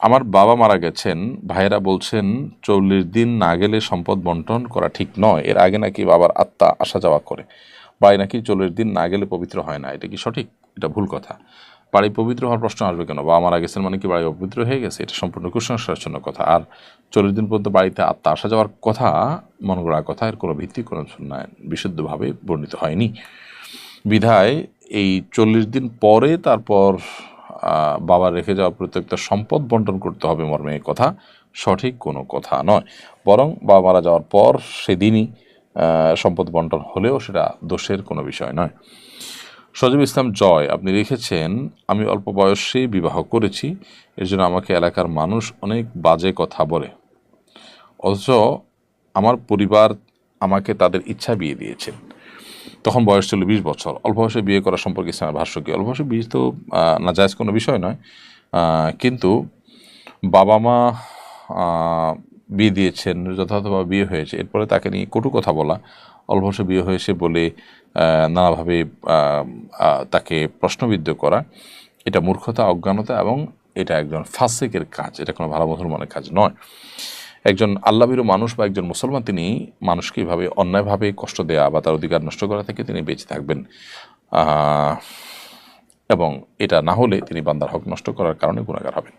আমার বাবা মারা গেছেন, ভাইয়েরা বলছেন, চল্লিশ দিন না গেলে সম্পদ বন্টন করা ঠিক নয়। এর আগে নাকি বাবার আত্মা আসা যাওয়া করে। বাড়ি নাকি চল্লিশ দিন না গেলে পবিত্র হয় না। এটা কি সঠিক? এটা ভুল কথা। বাড়ি পবিত্র হওয়ার প্রশ্ন আসবে কেন? বাবা মারা গেছেন মানে কি বাড়ি অপবিত্র হয়ে গেছে? এটা সম্পূর্ণ কুসংস্কারের জন্য কথা। আর চল্লিশ দিন পর্যন্ত বাড়িতে আত্মা আসা যাওয়ার কথা, মনে করার কথা, এর কোনো ভিত্তি, কোনো বিশুদ্ধভাবে বর্ণিত হয়নি। বিধায় এই চল্লিশ দিন পরে তারপর আহ, বাবা রেখে যাওয়া প্রত্যেকটা সম্পদ বন্টন করতে হবে মর্মে কথা। সঠিক কোনো কথা নয়। বরং বাবা মারা যাওয়ার পর সেদিনই সম্পদ বন্টন হলেও সেটা দোষের কোনো বিষয় নয়। সজীব ইসলাম জয় আপনি লিখেছেন আমি অল্প বয়সে বিবাহ করেছি এর জন্য আমাকে এলাকার মানুষ অনেক বাজে কথা বলে। অথচ আমার পরিবার আমাকে তাদের ইচ্ছা বিয়ে দিয়েছেন তখন বয়স ছিল বিশ বছর। অল্প বয়সে বিয়ে করা সম্পর্কে ইসলামের ভাষ্য কি? অল্প বয়সে বিয়ে তো আহ, নাজায়জ কোনো বিষয় নয়। কিন্তু বাবা মা বিয়ে দিয়েছেন যথাযথভাবে বিয়ে হয়েছে। এরপরে তাকে নিয়ে কটু কথা বলা। অল্প বয়সে বিয়ে হয়েছে বলে নানাভাবে তাকে প্রশ্নবিদ্ধ করা। এটা মূর্খতা অজ্ঞানতা এবং এটা একজন ফাসেকের কাজ। এটা কোনো ভালো মুসলমানের কাজ নয়। একজন আল্লাবিরু মানুষ বা একজন মুসলমান, তিনি মানুষকে এভাবে অন্যায়ভাবে কষ্ট দেয়া বা তার অধিকার নষ্ট করা থেকে তিনি বেঁচে থাকবেন। এবং এটা না হলে তিনি বান্দার হক নষ্ট করার কারণে গুণাগার হবেন।